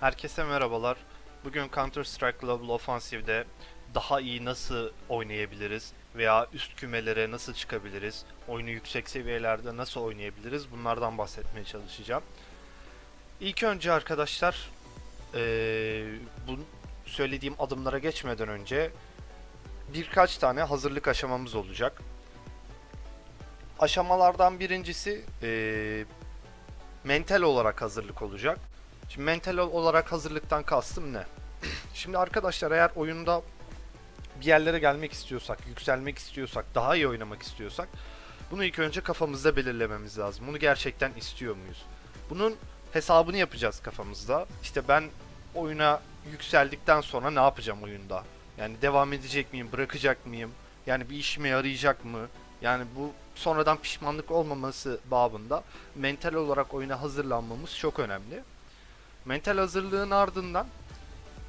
Herkese merhabalar. Bugün Counter Strike Global Offensive'de daha iyi nasıl oynayabiliriz veya üst kümelere nasıl çıkabiliriz, oyunu yüksek seviyelerde nasıl oynayabiliriz bunlardan bahsetmeye çalışacağım. İlk önce arkadaşlar eee, bu söylediğim adımlara geçmeden önce birkaç tane hazırlık aşamamız olacak. Aşamalardan birincisi eee, mental olarak hazırlık olacak. Şimdi mental olarak hazırlıktan kastım ne? Şimdi arkadaşlar eğer oyunda bir yerlere gelmek istiyorsak, yükselmek istiyorsak, daha iyi oynamak istiyorsak bunu ilk önce kafamızda belirlememiz lazım. Bunu gerçekten istiyor muyuz? Bunun hesabını yapacağız kafamızda. İşte ben oyuna yükseldikten sonra ne yapacağım oyunda? Yani devam edecek miyim, bırakacak mıyım? Yani bir işime yarayacak mı? Yani bu sonradan pişmanlık olmaması babında mental olarak oyuna hazırlanmamız çok önemli. Mental hazırlığın ardından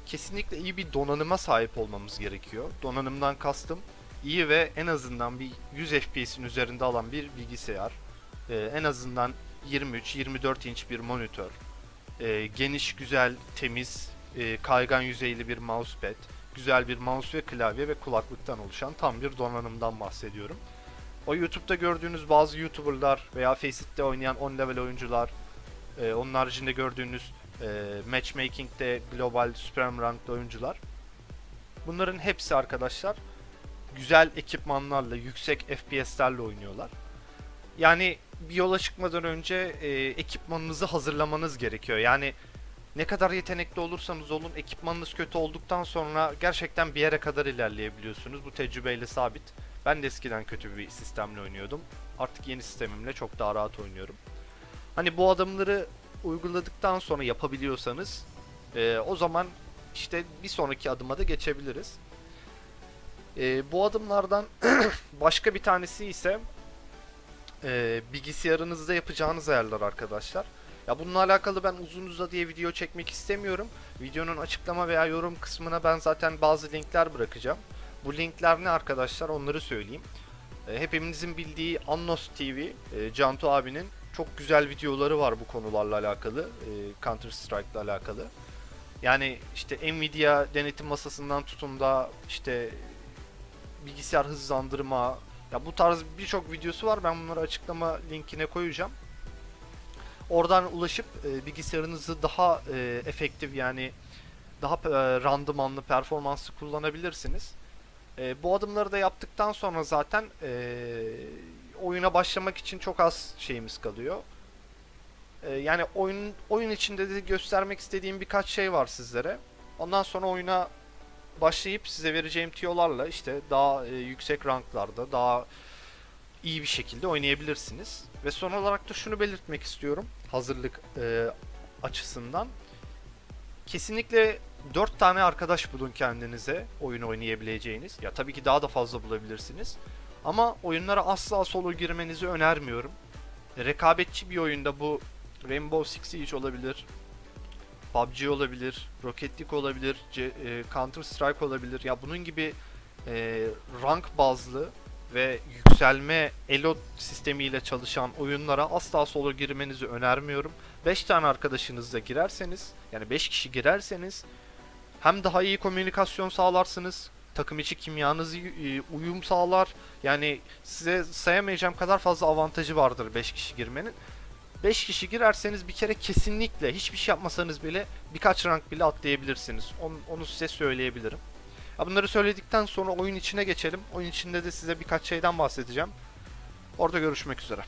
kesinlikle iyi bir donanıma sahip olmamız gerekiyor. Donanımdan kastım iyi ve en azından bir 100 FPS'in üzerinde alan bir bilgisayar. Ee, en azından 23-24 inç bir monitör. Ee, geniş, güzel, temiz, e, kaygan yüzeyli bir mousepad. Güzel bir mouse ve klavye ve kulaklıktan oluşan tam bir donanımdan bahsediyorum. O YouTube'da gördüğünüz bazı YouTuber'lar veya Facet'te oynayan 10 level oyuncular, e, onun haricinde gördüğünüz e, matchmaking'de global Supreme Ranked oyuncular. Bunların hepsi arkadaşlar güzel ekipmanlarla, yüksek FPS'lerle oynuyorlar. Yani bir yola çıkmadan önce e, ekipmanınızı hazırlamanız gerekiyor. Yani ne kadar yetenekli olursanız olun ekipmanınız kötü olduktan sonra gerçekten bir yere kadar ilerleyebiliyorsunuz. Bu tecrübeyle sabit. Ben de eskiden kötü bir sistemle oynuyordum. Artık yeni sistemimle çok daha rahat oynuyorum. Hani bu adımları uyguladıktan sonra yapabiliyorsanız e, o zaman işte bir sonraki adıma da geçebiliriz. E, bu adımlardan başka bir tanesi ise e, bilgisayarınızda yapacağınız ayarlar arkadaşlar. Ya bununla alakalı ben uzun uzadıya video çekmek istemiyorum. Videonun açıklama veya yorum kısmına ben zaten bazı linkler bırakacağım. Bu linkler ne arkadaşlar onları söyleyeyim. E, hepimizin bildiği Annos TV, e, Cantu abinin çok güzel videoları var bu konularla alakalı. E, Counter Strike ile alakalı. Yani işte Nvidia denetim masasından tutun da işte bilgisayar hızlandırma ya bu tarz birçok videosu var. Ben bunları açıklama linkine koyacağım. Oradan ulaşıp e, bilgisayarınızı daha e, efektif yani daha e, randımanlı, performanslı kullanabilirsiniz. E, bu adımları da yaptıktan sonra zaten e, oyuna başlamak için çok az şeyimiz kalıyor. E, yani oyun oyun içinde de göstermek istediğim birkaç şey var sizlere. Ondan sonra oyuna başlayıp size vereceğim tiyolarla işte daha e, yüksek ranklarda daha iyi bir şekilde oynayabilirsiniz. Ve son olarak da şunu belirtmek istiyorum hazırlık e, açısından. Kesinlikle 4 tane arkadaş bulun kendinize oyun oynayabileceğiniz. Ya tabii ki daha da fazla bulabilirsiniz. Ama oyunlara asla solo girmenizi önermiyorum. Rekabetçi bir oyunda bu Rainbow Six Siege olabilir, PUBG olabilir, Rocket League olabilir, C- e, Counter Strike olabilir. Ya bunun gibi e, rank bazlı ve yükselme elo sistemiyle çalışan oyunlara asla solo girmenizi önermiyorum. 5 tane arkadaşınızla girerseniz, yani 5 kişi girerseniz hem daha iyi komünikasyon sağlarsınız, takım içi kimyanız e, uyum sağlar. Yani size sayamayacağım kadar fazla avantajı vardır 5 kişi girmenin. 5 kişi girerseniz bir kere kesinlikle hiçbir şey yapmasanız bile birkaç rank bile atlayabilirsiniz. Onu, onu size söyleyebilirim. Ya bunları söyledikten sonra oyun içine geçelim. Oyun içinde de size birkaç şeyden bahsedeceğim. Orada görüşmek üzere.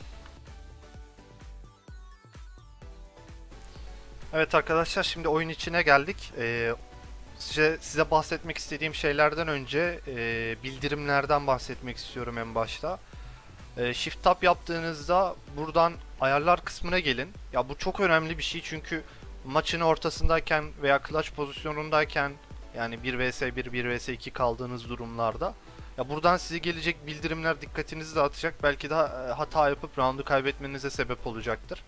Evet arkadaşlar şimdi oyun içine geldik. Ee, size, size bahsetmek istediğim şeylerden önce e, bildirimlerden bahsetmek istiyorum en başta. E, Shift Tab yaptığınızda buradan ayarlar kısmına gelin. Ya bu çok önemli bir şey çünkü maçın ortasındayken veya clutch pozisyonundayken yani 1 vs 1 1 vs 2 kaldığınız durumlarda ya buradan size gelecek bildirimler dikkatinizi dağıtacak. Belki de hata yapıp roundu kaybetmenize sebep olacaktır.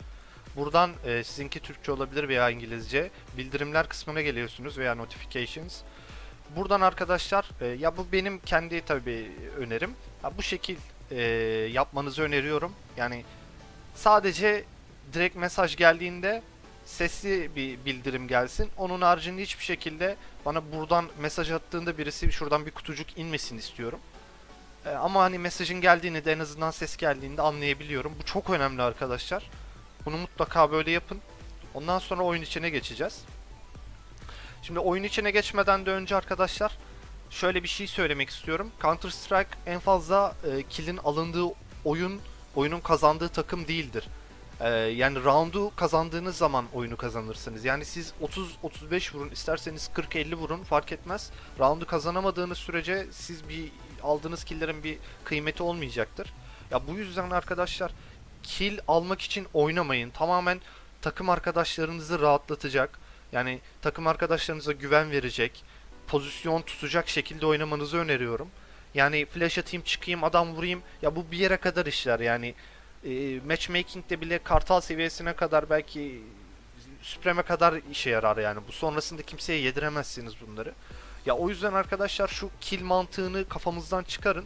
Buradan e, sizinki Türkçe olabilir veya İngilizce bildirimler kısmına geliyorsunuz veya notifications. Buradan arkadaşlar e, ya bu benim kendi tabi önerim. Ya bu şekil e, yapmanızı öneriyorum. Yani sadece direkt mesaj geldiğinde sesli bir bildirim gelsin. Onun haricinde hiçbir şekilde bana buradan mesaj attığında birisi şuradan bir kutucuk inmesin istiyorum. Ee, ama hani mesajın geldiğini de en azından ses geldiğinde anlayabiliyorum. Bu çok önemli arkadaşlar. Bunu mutlaka böyle yapın. Ondan sonra oyun içine geçeceğiz. Şimdi oyun içine geçmeden de önce arkadaşlar şöyle bir şey söylemek istiyorum. Counter Strike en fazla e, kill'in alındığı oyun, oyunun kazandığı takım değildir. E, yani round'u kazandığınız zaman oyunu kazanırsınız. Yani siz 30-35 vurun, isterseniz 40-50 vurun fark etmez. Round'u kazanamadığınız sürece siz bir aldığınız kill'lerin bir kıymeti olmayacaktır. Ya bu yüzden arkadaşlar kill almak için oynamayın. Tamamen takım arkadaşlarınızı rahatlatacak. Yani takım arkadaşlarınıza güven verecek, pozisyon tutacak şekilde oynamanızı öneriyorum. Yani flash atayım, çıkayım, adam vurayım. Ya bu bir yere kadar işler yani. E, matchmaking'de bile kartal seviyesine kadar belki Supreme kadar işe yarar yani. Bu sonrasında kimseye yediremezsiniz bunları. Ya o yüzden arkadaşlar şu kill mantığını kafamızdan çıkarın.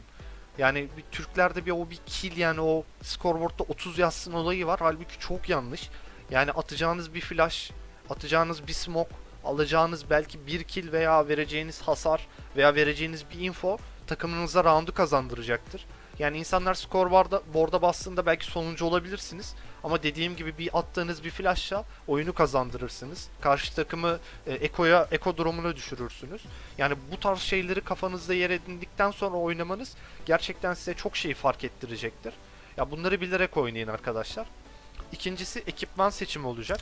Yani bir Türklerde bir o bir kill yani o scoreboard'da 30 yazsın olayı var. Halbuki çok yanlış. Yani atacağınız bir flash, atacağınız bir smoke, alacağınız belki bir kill veya vereceğiniz hasar veya vereceğiniz bir info takımınıza round'u kazandıracaktır. Yani insanlar scoreboard'a board'a bastığında belki sonuncu olabilirsiniz. Ama dediğim gibi bir attığınız bir flashla oyunu kazandırırsınız. Karşı takımı e, ekoya, eko durumuna düşürürsünüz. Yani bu tarz şeyleri kafanızda yer edindikten sonra oynamanız gerçekten size çok şey fark ettirecektir. Ya bunları bilerek oynayın arkadaşlar. İkincisi ekipman seçimi olacak.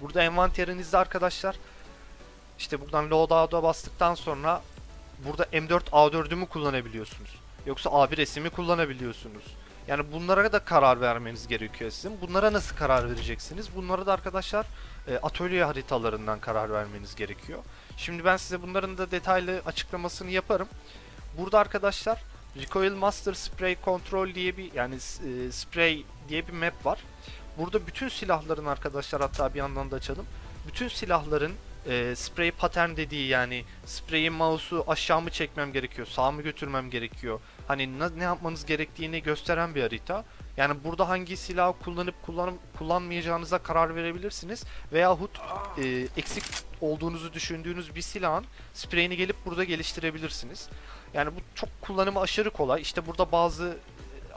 Burada envanterinizde arkadaşlar işte buradan loadout'a bastıktan sonra burada M4 A4'ü mü kullanabiliyorsunuz? Yoksa A1 resmi kullanabiliyorsunuz. Yani bunlara da karar vermeniz gerekiyor sizin. Bunlara nasıl karar vereceksiniz? Bunlara da arkadaşlar e, atölye haritalarından karar vermeniz gerekiyor. Şimdi ben size bunların da detaylı açıklamasını yaparım. Burada arkadaşlar Recoil Master Spray Control diye bir yani e, spray diye bir map var. Burada bütün silahların arkadaşlar hatta bir yandan da açalım. Bütün silahların e, spray pattern dediği yani spray'in mouse'u aşağı mı çekmem gerekiyor, sağa mı götürmem gerekiyor. Hani ne, ne yapmanız gerektiğini gösteren bir harita. Yani burada hangi silahı kullanıp kullanıp kullanmayacağınıza karar verebilirsiniz. Veyahut e, eksik olduğunuzu düşündüğünüz bir silahın spreyini gelip burada geliştirebilirsiniz. Yani bu çok kullanımı aşırı kolay. İşte burada bazı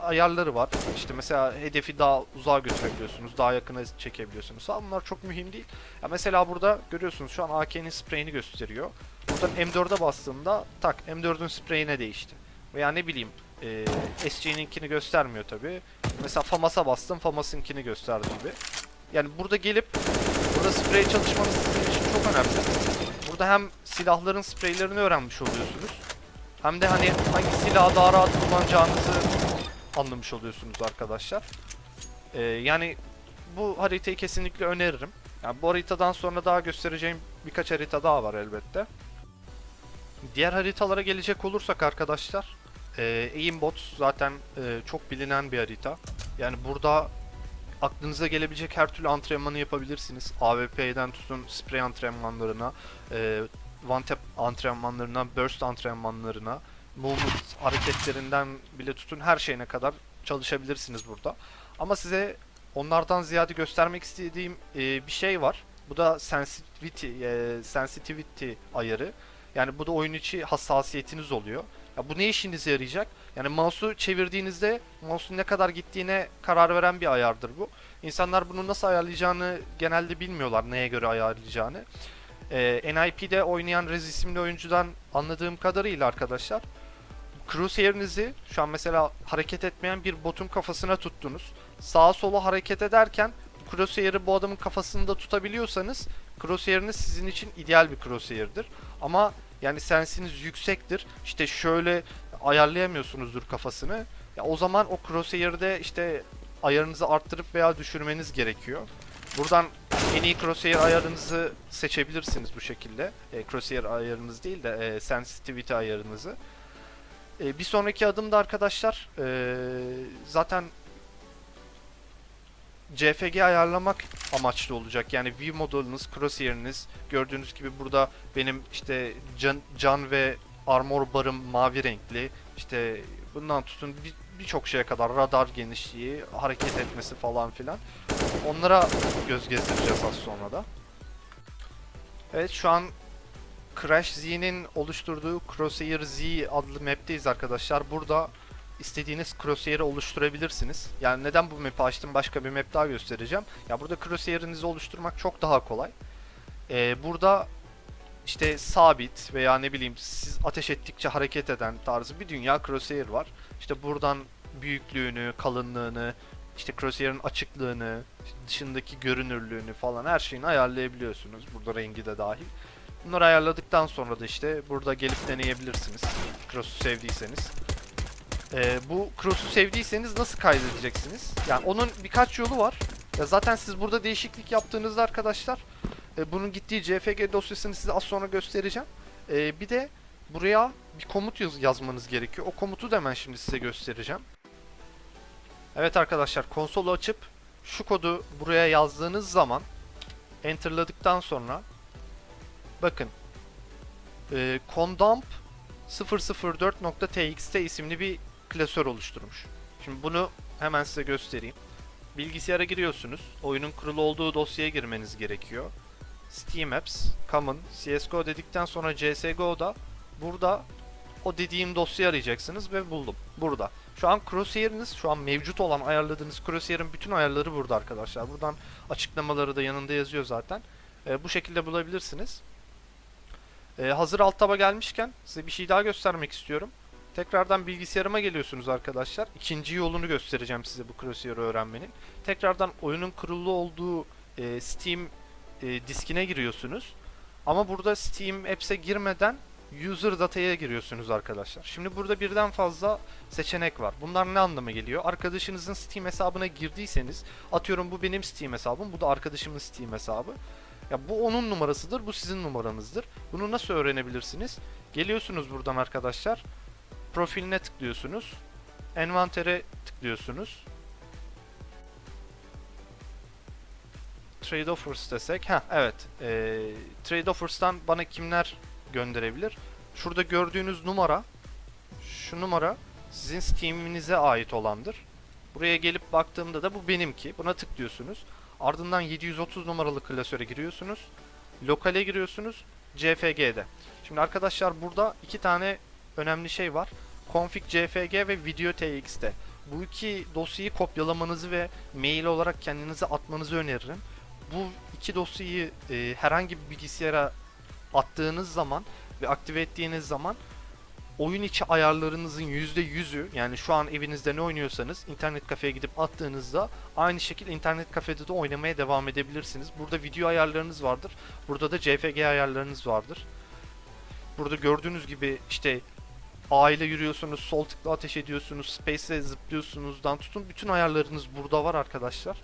ayarları var. İşte mesela hedefi daha uzağa götürebiliyorsunuz, daha yakına çekebiliyorsunuz. Ha, bunlar çok mühim değil. Ya mesela burada görüyorsunuz şu an AK'nin spreyini gösteriyor. Buradan M4'e bastığımda tak M4'ün spreyine değişti. Veya ne bileyim e, SG'ninkini göstermiyor tabi. Mesela FAMAS'a bastım FAMAS'ınkini gösterdi gibi. Yani burada gelip burada sprey çalışmanız sizin için çok önemli. Burada hem silahların spreylerini öğrenmiş oluyorsunuz. Hem de hani hangi silahı daha rahat kullanacağınızı anlamış oluyorsunuz arkadaşlar. Ee, yani bu haritayı kesinlikle öneririm. Yani bu haritadan sonra daha göstereceğim birkaç harita daha var elbette. Diğer haritalara gelecek olursak arkadaşlar, e, Aimbot zaten e, çok bilinen bir harita. Yani burada aklınıza gelebilecek her türlü antrenmanı yapabilirsiniz. AWP'den tutun spray antrenmanlarına, e, one tap antrenmanlarına, burst antrenmanlarına, movement hareketlerinden bile tutun her şeyine kadar çalışabilirsiniz burada. Ama size onlardan ziyade göstermek istediğim e, bir şey var. Bu da sensitivity, e, sensitivity ayarı. Yani bu da oyun içi hassasiyetiniz oluyor. Ya bu ne işinize yarayacak? Yani mouse'u çevirdiğinizde mouse'un ne kadar gittiğine karar veren bir ayardır bu. İnsanlar bunu nasıl ayarlayacağını genelde bilmiyorlar neye göre ayarlayacağını. Ee, NIP'de oynayan Rez isimli oyuncudan anladığım kadarıyla arkadaşlar Crosshair'inizi şu an mesela hareket etmeyen bir botun kafasına tuttunuz. Sağa sola hareket ederken Crosshair'ı bu adamın kafasında tutabiliyorsanız Crosshair'iniz sizin için ideal bir Crosshair'dir. Ama yani sensiniz yüksektir. İşte şöyle ayarlayamıyorsunuzdur kafasını. Ya o zaman o Crosshair'de işte ayarınızı arttırıp veya düşürmeniz gerekiyor. Buradan en iyi crosshair ayarınızı seçebilirsiniz bu şekilde. E, crosshair ayarınız değil de e, sensitivity ayarınızı. E, bir sonraki adımda arkadaşlar e, zaten CFG ayarlamak amaçlı olacak. Yani view modeliniz, crosshair'iniz gördüğünüz gibi burada benim işte can, can ve armor barım mavi renkli. İşte bundan tutun bir, birçok şeye kadar radar genişliği, hareket etmesi falan filan. Onlara göz gezdireceğiz az sonra da. Evet şu an Crash Z'nin oluşturduğu Crosshair Z adlı map'teyiz arkadaşlar. Burada istediğiniz Crosshair'ı oluşturabilirsiniz. Yani neden bu map'i açtım başka bir map daha göstereceğim. Ya burada Crosshair'inizi oluşturmak çok daha kolay. Ee, burada işte sabit veya ne bileyim siz ateş ettikçe hareket eden tarzı bir dünya crosshair var. İşte buradan büyüklüğünü, kalınlığını, işte crosshair'ın açıklığını, dışındaki görünürlüğünü falan her şeyini ayarlayabiliyorsunuz. Burada rengi de dahil. Bunları ayarladıktan sonra da işte burada gelip deneyebilirsiniz. Cross'u sevdiyseniz. Ee, bu Cross'u sevdiyseniz nasıl kaydedeceksiniz? Yani onun birkaç yolu var. Ya zaten siz burada değişiklik yaptığınızda arkadaşlar e, bunun gittiği CFG dosyasını size az sonra göstereceğim. E, bir de buraya bir komut yaz- yazmanız gerekiyor. O komutu da hemen şimdi size göstereceğim. Evet arkadaşlar konsolu açıp şu kodu buraya yazdığınız zaman enterladıktan sonra bakın e, condump 004.txt isimli bir klasör oluşturmuş. Şimdi bunu hemen size göstereyim. Bilgisayara giriyorsunuz. Oyunun kurulu olduğu dosyaya girmeniz gerekiyor. Steam Apps, Common, CSGO dedikten sonra CSGO'da burada o dediğim dosyayı arayacaksınız ve buldum. Burada. Şu an Crosshair'iniz, şu an mevcut olan ayarladığınız Crosshair'ın bütün ayarları burada arkadaşlar. Buradan açıklamaları da yanında yazıyor zaten. Ee, bu şekilde bulabilirsiniz. Ee, hazır alt taba gelmişken size bir şey daha göstermek istiyorum. Tekrardan bilgisayarıma geliyorsunuz arkadaşlar. İkinci yolunu göstereceğim size bu Crosshair'ı öğrenmenin. Tekrardan oyunun kurulu olduğu e, Steam e, diskine giriyorsunuz. Ama burada Steam Apps'e girmeden user data'ya giriyorsunuz arkadaşlar. Şimdi burada birden fazla seçenek var. Bunlar ne anlama geliyor? Arkadaşınızın Steam hesabına girdiyseniz, atıyorum bu benim Steam hesabım, bu da arkadaşımın Steam hesabı. Ya bu onun numarasıdır, bu sizin numaranızdır. Bunu nasıl öğrenebilirsiniz? Geliyorsunuz buradan arkadaşlar. Profiline tıklıyorsunuz. Envantere tıklıyorsunuz. Trade offers desek. Ha evet. Ee, trade offers'tan bana kimler gönderebilir? Şurada gördüğünüz numara şu numara sizin Steam'inize ait olandır. Buraya gelip baktığımda da bu benimki. Buna tıklıyorsunuz. Ardından 730 numaralı klasöre giriyorsunuz. Lokale giriyorsunuz. CFG'de. Şimdi arkadaşlar burada iki tane önemli şey var. Config CFG ve video TXT. Bu iki dosyayı kopyalamanızı ve mail olarak kendinize atmanızı öneririm bu iki dosyayı e, herhangi bir bilgisayara attığınız zaman ve aktive ettiğiniz zaman oyun içi ayarlarınızın %100'ü yani şu an evinizde ne oynuyorsanız internet kafeye gidip attığınızda aynı şekilde internet kafede de oynamaya devam edebilirsiniz. Burada video ayarlarınız vardır. Burada da CFG ayarlarınız vardır. Burada gördüğünüz gibi işte A ile yürüyorsunuz, sol tıkla ateş ediyorsunuz, space ile zıplıyorsunuzdan tutun. Bütün ayarlarınız burada var arkadaşlar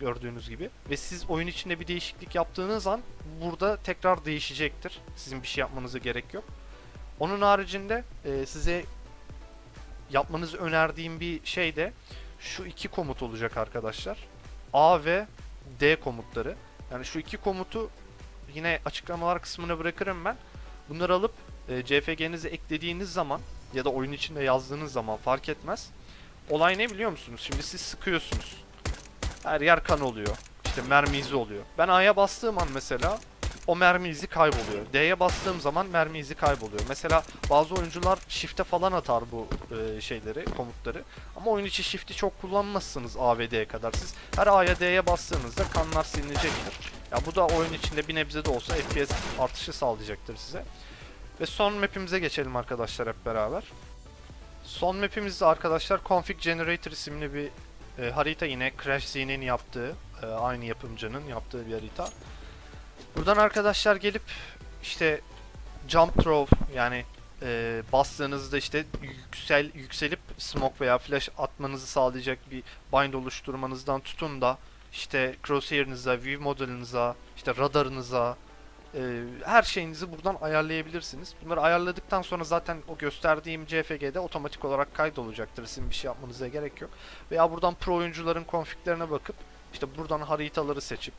gördüğünüz gibi. Ve siz oyun içinde bir değişiklik yaptığınız an burada tekrar değişecektir. Sizin bir şey yapmanıza gerek yok. Onun haricinde e, size yapmanızı önerdiğim bir şey de şu iki komut olacak arkadaşlar. A ve D komutları. Yani şu iki komutu yine açıklamalar kısmına bırakırım ben. Bunları alıp e, CFG'nize eklediğiniz zaman ya da oyun içinde yazdığınız zaman fark etmez. Olay ne biliyor musunuz? Şimdi siz sıkıyorsunuz. Her yer kan oluyor. İşte mermi izi oluyor. Ben A'ya bastığım an mesela o mermi izi kayboluyor. D'ye bastığım zaman mermi izi kayboluyor. Mesela bazı oyuncular shift'e falan atar bu e, şeyleri, komutları. Ama oyun içi shift'i çok kullanmazsınız A ve D'ye kadar. Siz her A'ya D'ye bastığınızda kanlar silinecektir. Ya bu da oyun içinde bir nebze de olsa FPS artışı sağlayacaktır size. Ve son map'imize geçelim arkadaşlar hep beraber. Son map'imizde arkadaşlar Config Generator isimli bir e, harita yine Crash Z'nin yaptığı, e, aynı yapımcının yaptığı bir harita. Buradan arkadaşlar gelip işte jump throw yani e, bastığınızda işte yüksel yükselip smoke veya flash atmanızı sağlayacak bir bind oluşturmanızdan tutun da işte crosshair'ınıza, view model'ınıza, işte radarınıza, e, her şeyinizi buradan ayarlayabilirsiniz. Bunları ayarladıktan sonra zaten o gösterdiğim CFG'de otomatik olarak kaydolacaktır. Sizin bir şey yapmanıza gerek yok. Veya buradan pro oyuncuların konfiglerine bakıp işte buradan haritaları seçip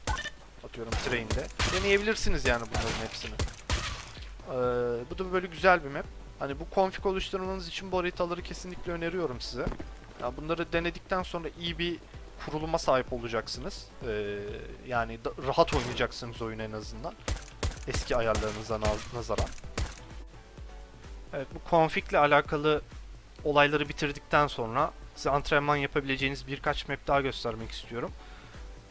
atıyorum train'de deneyebilirsiniz yani bunların hepsini. Ee, bu da böyle güzel bir map. Hani bu config oluşturmanız için bu haritaları kesinlikle öneriyorum size. Ya bunları denedikten sonra iyi bir kuruluma sahip olacaksınız. Ee, yani da- rahat oynayacaksınız oyunu en azından. Eski ayarlarınıza na- nazaran. Evet bu config ile alakalı olayları bitirdikten sonra size antrenman yapabileceğiniz birkaç map daha göstermek istiyorum.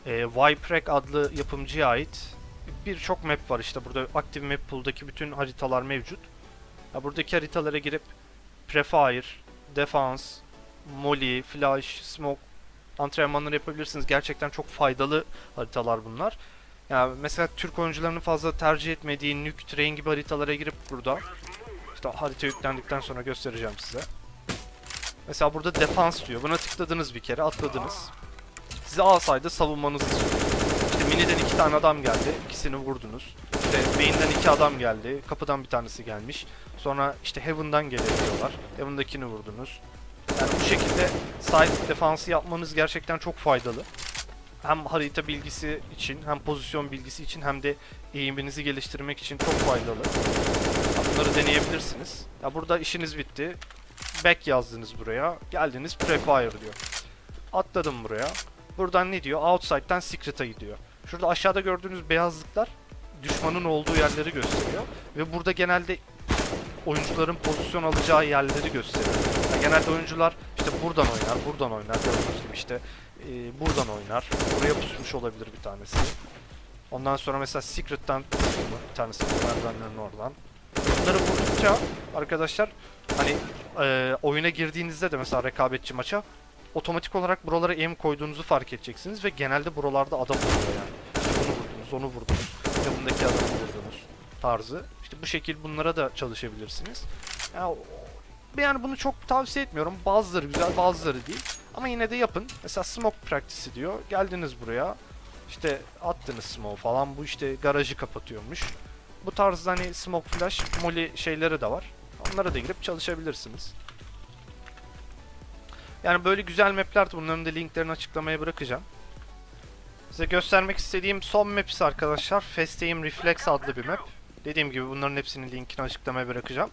Ee, Yprek adlı yapımcıya ait birçok map var işte burada Active Map Pool'daki bütün haritalar mevcut. Ya buradaki haritalara girip Prefire, Defense, Molly, Flash, Smoke antrenmanları yapabilirsiniz. Gerçekten çok faydalı haritalar bunlar. Yani mesela Türk oyuncularının fazla tercih etmediği Nuke, Train gibi haritalara girip burada işte harita yüklendikten sonra göstereceğim size. Mesela burada defans diyor. Buna tıkladınız bir kere, atladınız. Size alsaydı savunmanızı. İşte miniden iki tane adam geldi, ikisini vurdunuz. İşte main'den iki adam geldi, kapıdan bir tanesi gelmiş. Sonra işte Heaven'dan gelebiliyorlar. Heaven'dakini vurdunuz. Yani bu şekilde side defansı yapmanız gerçekten çok faydalı. Hem harita bilgisi için, hem pozisyon bilgisi için, hem de eğiminizi geliştirmek için çok faydalı. Bunları deneyebilirsiniz. Ya burada işiniz bitti. Back yazdınız buraya. Geldiniz prefire diyor. Atladım buraya. Buradan ne diyor? Outside'den secret'a gidiyor. Şurada aşağıda gördüğünüz beyazlıklar düşmanın olduğu yerleri gösteriyor. Ve burada genelde oyuncuların pozisyon alacağı yerleri gösteriyor. Ya genelde oyuncular işte buradan oynar, buradan oynar. Gördüğünüz gibi işte e, buradan oynar. Buraya pusmuş olabilir bir tanesi. Ondan sonra mesela Secret'tan bir tanesi merdivenlerin oradan. Bunları vurdukça arkadaşlar hani e, oyuna girdiğinizde de mesela rekabetçi maça otomatik olarak buralara aim koyduğunuzu fark edeceksiniz ve genelde buralarda adam oluyor yani. İşte bunu vurdunuz, onu vurdunuz, yanındaki adamı vurdunuz tarzı. İşte bu şekil bunlara da çalışabilirsiniz. Yani, yani bunu çok tavsiye etmiyorum. Bazıları güzel, bazıları değil. Ama yine de yapın. Mesela smoke practice'i diyor. Geldiniz buraya. İşte attınız smoke falan. Bu işte garajı kapatıyormuş. Bu tarzda hani smoke flash, molly şeyleri de var. Onlara da girip çalışabilirsiniz. Yani böyle güzel mapler de bunların da linklerini açıklamaya bırakacağım. Size göstermek istediğim son map ise arkadaşlar Fast Aim Reflex adlı bir map. Dediğim gibi bunların hepsinin linkini açıklamaya bırakacağım.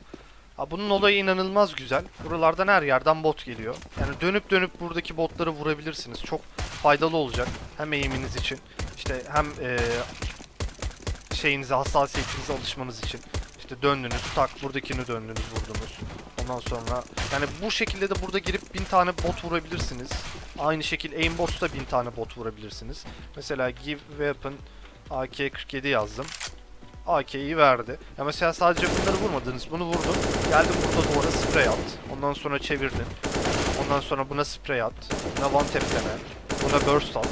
Ha, bunun olayı inanılmaz güzel. Buralardan her yerden bot geliyor. Yani dönüp dönüp buradaki botları vurabilirsiniz. Çok faydalı olacak. Hem eğiminiz için, işte hem eee şeyinize, hassasiyetinize alışmanız için. İşte döndünüz, tak buradakini döndünüz, vurdunuz. Ondan sonra yani bu şekilde de burada girip bin tane bot vurabilirsiniz. Aynı şekilde aimbot'ta bin tane bot vurabilirsiniz. Mesela give weapon AK-47 yazdım. AK'yi verdi. Ya mesela sadece bunları vurmadınız. Bunu vurdun. Geldin burada duvara sprey at. Ondan sonra çevirdin. Ondan sonra buna sprey at. Buna one tapleme. Buna burst at.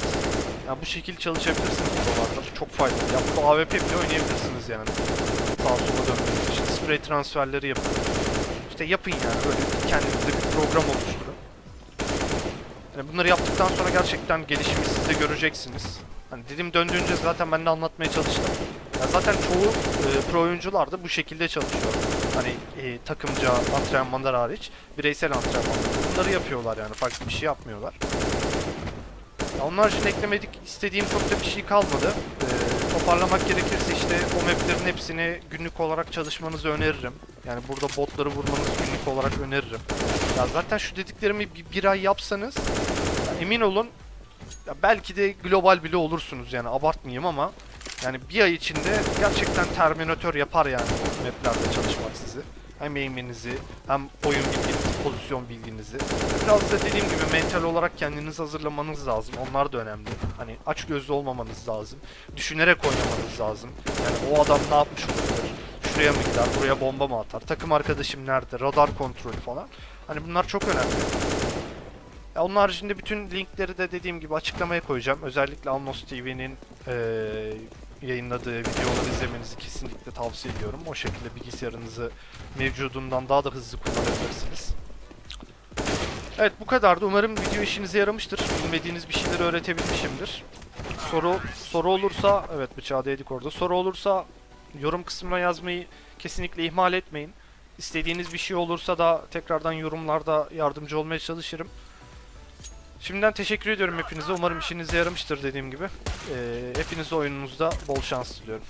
Ya bu şekil çalışabilirsiniz buralarda. Çok faydalı. Ya burada AWP bile oynayabilirsiniz yani. Sağa sola dönmeniz Spray transferleri yapın. İşte yapın yani böyle kendinize bir program oluşturun. Yani bunları yaptıktan sonra gerçekten gelişimi siz de göreceksiniz. Hani dilim döndüğünce zaten ben de anlatmaya çalıştım. Ya zaten çoğu e, pro oyuncular da bu şekilde çalışıyor. Hani e, takımca antrenmanlar hariç bireysel antrenmanlar. Bunları yapıyorlar yani farklı bir şey yapmıyorlar. Ya onlar için eklemedik istediğim çok da bir şey kalmadı. Ee, toparlamak gerekirse işte o maplerin hepsini günlük olarak çalışmanızı öneririm. Yani burada botları vurmanızı günlük olarak öneririm. Ya zaten şu dediklerimi bir, bir ay yapsanız ya emin olun ya belki de global bile olursunuz yani abartmayayım ama yani bir ay içinde gerçekten Terminator yapar yani maplerde çalışmak sizi. Hem eğiminizi hem oyun bilginizi, pozisyon bilginizi. Biraz da dediğim gibi mental olarak kendinizi hazırlamanız lazım. Onlar da önemli. Hani aç gözlü olmamanız lazım. Düşünerek oynamanız lazım. Yani o adam ne yapmış olabilir? Şuraya mı gider, buraya bomba mı atar? Takım arkadaşım nerede? Radar kontrolü falan. Hani bunlar çok önemli. Ya onun haricinde bütün linkleri de dediğim gibi açıklamaya koyacağım. Özellikle Alnos TV'nin eee yayınladığı videoları izlemenizi kesinlikle tavsiye ediyorum. O şekilde bilgisayarınızı mevcudundan daha da hızlı kullanabilirsiniz. Evet bu kadardı. Umarım video işinize yaramıştır. Bilmediğiniz bir şeyleri öğretebilmişimdir. Soru soru olursa evet bıçağı değdik orada. Soru olursa yorum kısmına yazmayı kesinlikle ihmal etmeyin. İstediğiniz bir şey olursa da tekrardan yorumlarda yardımcı olmaya çalışırım. Şimdiden teşekkür ediyorum hepinize. Umarım işinize yaramıştır dediğim gibi. Ee, hepinize oyununuzda bol şans diliyorum.